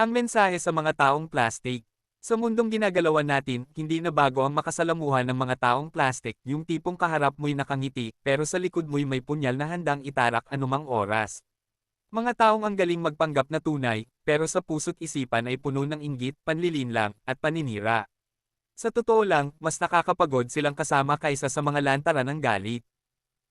Ang mensahe sa mga taong plastic. Sa mundong ginagalawan natin, hindi na bago ang makasalamuhan ng mga taong plastic, yung tipong kaharap mo'y nakangiti, pero sa likod mo'y may punyal na handang itarak anumang oras. Mga taong ang galing magpanggap na tunay, pero sa puso't isipan ay puno ng inggit, panlilinlang, at paninira. Sa totoo lang, mas nakakapagod silang kasama kaysa sa mga lantaran ng galit.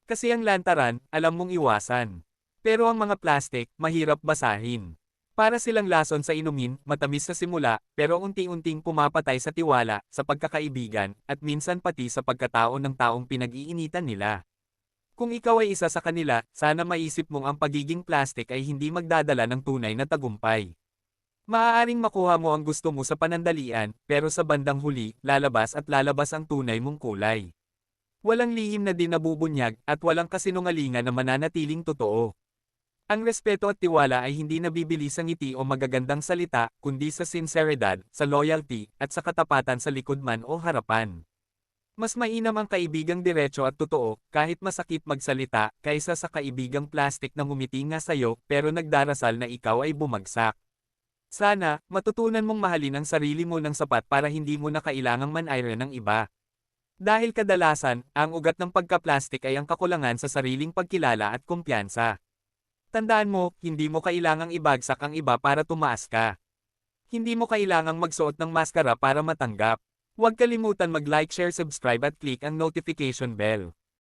Kasi ang lantaran, alam mong iwasan. Pero ang mga plastic, mahirap basahin. Para silang lason sa inumin, matamis sa simula, pero unti-unting pumapatay sa tiwala, sa pagkakaibigan, at minsan pati sa pagkatao ng taong pinag-iinitan nila. Kung ikaw ay isa sa kanila, sana maisip mong ang pagiging plastic ay hindi magdadala ng tunay na tagumpay. Maaaring makuha mo ang gusto mo sa panandalian, pero sa bandang huli, lalabas at lalabas ang tunay mong kulay. Walang lihim na din nabubunyag, at walang kasinungalingan na mananatiling totoo. Ang respeto at tiwala ay hindi nabibili sa ngiti o magagandang salita, kundi sa sinseridad, sa loyalty, at sa katapatan sa likod man o harapan. Mas mainam ang kaibigang diretso at totoo, kahit masakit magsalita, kaysa sa kaibigang plastic na ngumiti nga sayo, pero nagdarasal na ikaw ay bumagsak. Sana, matutunan mong mahalin ang sarili mo ng sapat para hindi mo na kailangang manayra ng iba. Dahil kadalasan, ang ugat ng pagka-plastic ay ang kakulangan sa sariling pagkilala at kumpiyansa. Tandaan mo, hindi mo kailangang ibagsak ang iba para tumaas ka. Hindi mo kailangang magsuot ng maskara para matanggap. Huwag kalimutan mag-like, share, subscribe at click ang notification bell.